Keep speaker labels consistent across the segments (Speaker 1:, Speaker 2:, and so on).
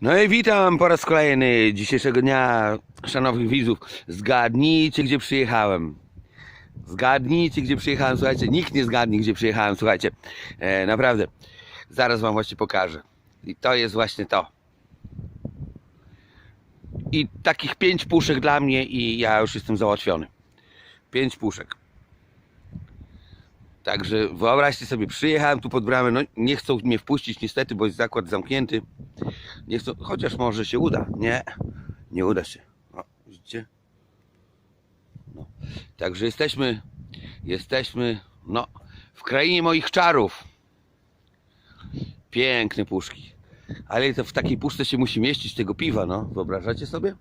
Speaker 1: No i witam po raz kolejny dzisiejszego dnia, szanownych widzów. Zgadnijcie, gdzie przyjechałem. Zgadnijcie, gdzie przyjechałem. Słuchajcie, nikt nie zgadnie, gdzie przyjechałem. Słuchajcie, e, naprawdę. Zaraz wam właśnie pokażę. I to jest właśnie to. I takich pięć puszek dla mnie i ja już jestem załatwiony. Pięć puszek. Także wyobraźcie sobie, przyjechałem tu pod bramę, no nie chcą mnie wpuścić niestety, bo jest zakład zamknięty. Chociaż może się uda. Nie, nie uda się. O, widzicie? No. Także jesteśmy, jesteśmy, no, w krainie moich czarów. Piękne puszki. Ale to w takiej puszce się musi mieścić tego piwa, no. Wyobrażacie sobie?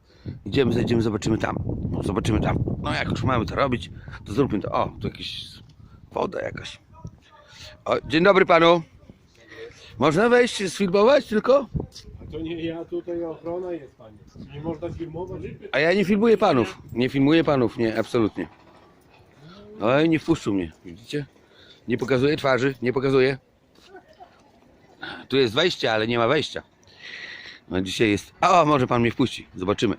Speaker 1: Idziemy, zejdziemy, zobaczymy tam. No, zobaczymy tam. No jak już mamy to robić, to zróbmy to. O, tu jakieś woda jakaś. O, dzień dobry panu. Można wejść, sfilmować tylko?
Speaker 2: To nie ja, tutaj ochrona jest, panie. Nie można filmować?
Speaker 1: A ja nie filmuję panów. Nie filmuję panów, nie, absolutnie. Oj, nie wpuszczą mnie, widzicie? Nie pokazuję twarzy, nie pokazuję. Tu jest wejście, ale nie ma wejścia. No dzisiaj jest... O, może pan mnie wpuści, zobaczymy.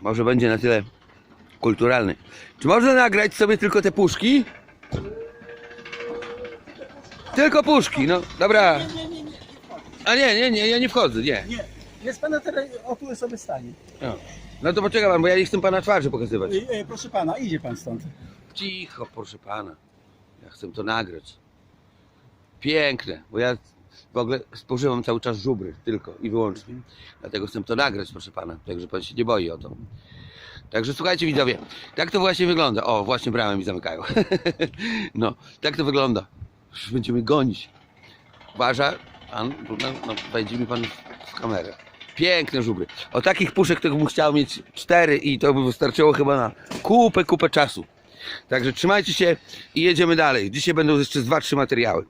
Speaker 1: Może będzie na tyle kulturalny. Czy można nagrać sobie tylko te puszki? Tylko puszki, no dobra. A nie, nie, nie, ja nie wchodzę, nie.
Speaker 3: Nie, jest pana teraz, o tu sobie stanie.
Speaker 1: No, no to poczekaj pan, bo ja nie chcę pana twarzy pokazywać.
Speaker 3: E, e, proszę pana, idzie pan stąd.
Speaker 1: Cicho, proszę pana. Ja chcę to nagrać. Piękne, bo ja w ogóle spożywam cały czas żubry tylko i wyłącznie. Dlatego chcę to nagrać, proszę pana. Także pan się nie boi o to. Także słuchajcie widzowie, tak to właśnie wygląda. O, właśnie bramę mi zamykają. no, tak to wygląda. Już będziemy gonić. Uważa, pan, no, no, wejdzie mi pan w kamerę. Piękne żubry. O takich puszek to bym chciał mieć cztery i to by wystarczyło chyba na kupę, kupę czasu. Także trzymajcie się i jedziemy dalej. Dzisiaj będą jeszcze dwa, trzy materiały.